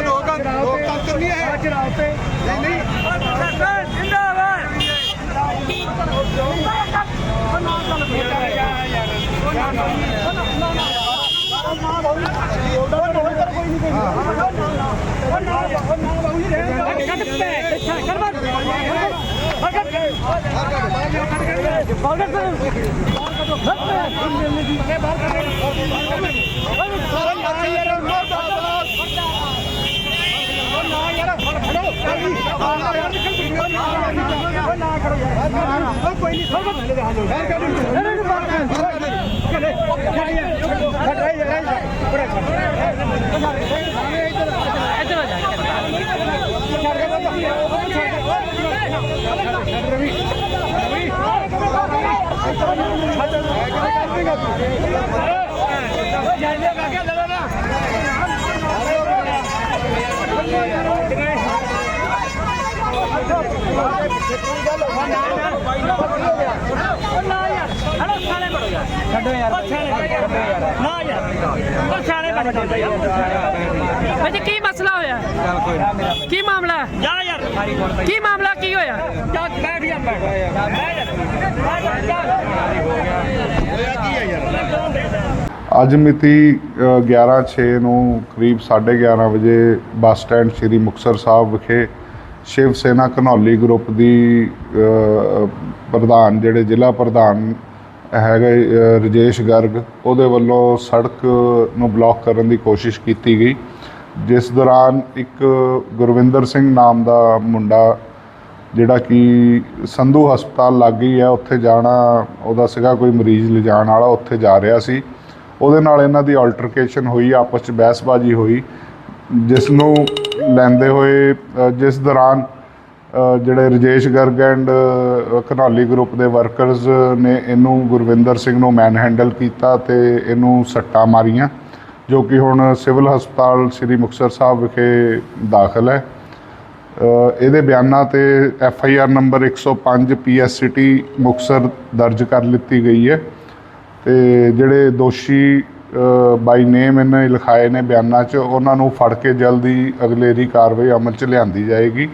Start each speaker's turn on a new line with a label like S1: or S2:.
S1: ਲੋਕ ਲੋਕਤੰਤਰ ਨਹੀਂ ਹੈ
S2: ਚਰਾਉ ਤੇ
S1: ਕੋਈ ਨਹੀਂ
S2: ਕੋਈ ਗੱਲ ਛੱਡੋ ਯਾਰ ਨਾ ਯਾਰ ਉਹ ਛਾਲੇ ਬਣ ਜਾਂਦੇ ਯਾਰ
S3: ਭਾਜੀ ਕੀ ਮਸਲਾ ਹੋਇਆ? ਕੀ ਮਾਮਲਾ? ਹੈ
S2: ਜਾ ਯਾਰ।
S3: ਕੀ ਮਾਮਲਾ ਕੀ ਹੋਇਆ?
S2: ਜਾ ਬੈਠ ਜਾ ਬੈਠ ਬੈਠ ਜਾ
S4: ਅੱਜ ਮਿਤੀ 11/6 ਨੂੰ ਕਰੀਬ 11:30 ਵਜੇ ਬੱਸ ਸਟੈਂਡ ਸ੍ਰੀ ਮੁਕਤਸਰ ਸਾਹਿਬ ਵਿਖੇ ਸ਼ਿਵ ਸੈਨਾ ਘਨੌਲੀ ਗਰੁੱਪ ਦੀ ਪ੍ਰਧਾਨ ਜਿਹੜੇ ਜ਼ਿਲ੍ਹਾ ਪ੍ਰਧਾਨ ਹੈਗੇ ਅ, ਰਜੇਸ਼ ਗਰਗ। ਉਹਦੇ ਵੱਲੋਂ ਸੜਕ ਨੂੰ ਬਲੌਕ ਕਰਨ ਦੀ ਕੋਸ਼ਿਸ਼ ਕੀਤੀ ਗਈ। ਜਿਸ ਦੌਰਾਨ ਇੱਕ ਗੁਰਵਿੰਦਰ ਸਿੰਘ ਨਾਮ ਦਾ ਮੁੰਡਾ ਜਿਹੜਾ ਕਿ ਸੰਧੂ ਹਸਪਤਾਲ ਲੱਗ ਗਈ ਹੈ ਉੱਥੇ ਜਾਣਾ ਉਹਦਾ ਸੀਗਾ ਕੋਈ ਮਰੀਜ਼ ਲਿਜਾਣ ਵਾਲਾ ਉੱਥੇ ਜਾ ਰਿਹਾ ਸੀ। ਉਹਦੇ ਨਾਲ ਇਹਨਾਂ ਦੀ ਆਲਟਰਕੇਸ਼ਨ ਹੋਈ ਆਪਸ ਚ ਬਹਿਸਬਾਜ਼ੀ ਹੋਈ ਜਿਸ ਨੂੰ ਲੈਂਦੇ ਹੋਏ ਜਿਸ ਦੌਰਾਨ ਜਿਹੜੇ ਰਜੇਸ਼ ਗਰਗ ਐਂਡ ਘਨੌਲੀ ਗਰੁੱਪ ਦੇ ਵਰਕਰਸ ਨੇ ਇਹਨੂੰ ਗੁਰਵਿੰਦਰ ਸਿੰਘ ਨੂੰ ਮੈਨ ਹੈਂਡਲ ਕੀਤਾ ਤੇ ਇਹਨੂੰ ਸੱਟਾਂ ਮਾਰੀਆਂ, ਜੋ ਕਿ ਹੁਣ ਸਿਵਲ ਹਸਪਤਾਲ ਸ੍ਰੀ ਮੁਕਤਸਰ ਸਾਹਿਬ ਵਿਖੇ ਦਾਖਲ ਹੈ। ਇਹਦੇ ਬਿਆਨਾਂ ਤੇ F I R number 105 P S city Muktsar ਦਰਜ ਕਰ ਲਿੱਤੀ ਗਈ ਹੈ। ਤੇ ਜਿਹੜੇ ਦੋਸ਼ੀ ਬਾਈ ਨੇਮ ਇਹਨਾਂ ਨੇ ਲਿਖਾਏ ਨੇ ਬਿਆਨਾਂ 'ਚ, ਉਹਨਾਂ ਨੂੰ ਫੜ ਕੇ ਜਲਦੀ ਅਗਲੇਰੀ ਕਾਰਵਾਈ ਅਮਲ 'ਚ ਲਿਆਂਦੀ ਜਾਏਗੀ।